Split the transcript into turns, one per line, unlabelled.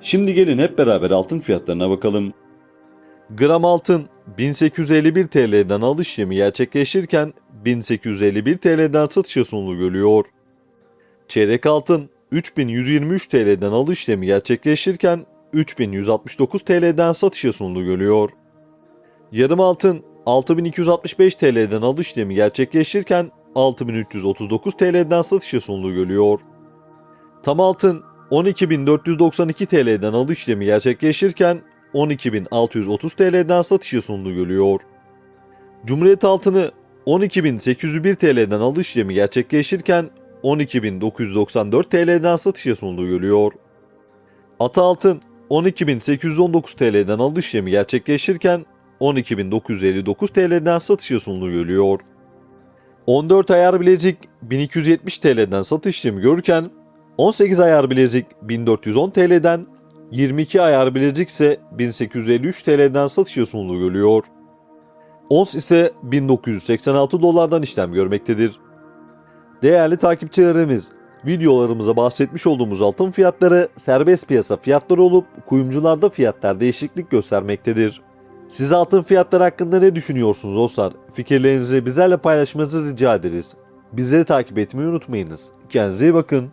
Şimdi gelin hep beraber altın fiyatlarına bakalım. Gram altın 1851 TL'den alış işlemi gerçekleşirken 1851 TL'den satışa sunulu görülüyor. Çeyrek altın 3123 TL'den alış işlemi gerçekleşirken 3169 TL'den satışa sunulu görülüyor. Yarım altın 6265 TL'den alış işlemi gerçekleşirken 6339 TL'den satışa sunulu görülüyor. Tam altın 12.492 TL'den alış işlemi gerçekleşirken 12.630 TL'den satışa sunulu görülüyor. Cumhuriyet altını 12.801 TL'den alış işlemi gerçekleşirken 12.994 TL'den satışa sunulu görülüyor. Ata altın 12.819 TL'den alış işlemi gerçekleşirken 12.959 TL'den satışa sunulu görülüyor. 14 ayar bilezik 1270 TL'den satış işlemi görürken 18 ayar bilezik 1410 TL'den 22 ayar bilezik ise 1853 TL'den satışa sunulu görülüyor. Ons ise 1986 dolardan işlem görmektedir. Değerli takipçilerimiz, videolarımıza bahsetmiş olduğumuz altın fiyatları serbest piyasa fiyatları olup kuyumcularda fiyatlar değişiklik göstermektedir. Siz altın fiyatları hakkında ne düşünüyorsunuz dostlar? Fikirlerinizi bizlerle paylaşmanızı rica ederiz. Bizleri takip etmeyi unutmayınız. Kendinize iyi bakın.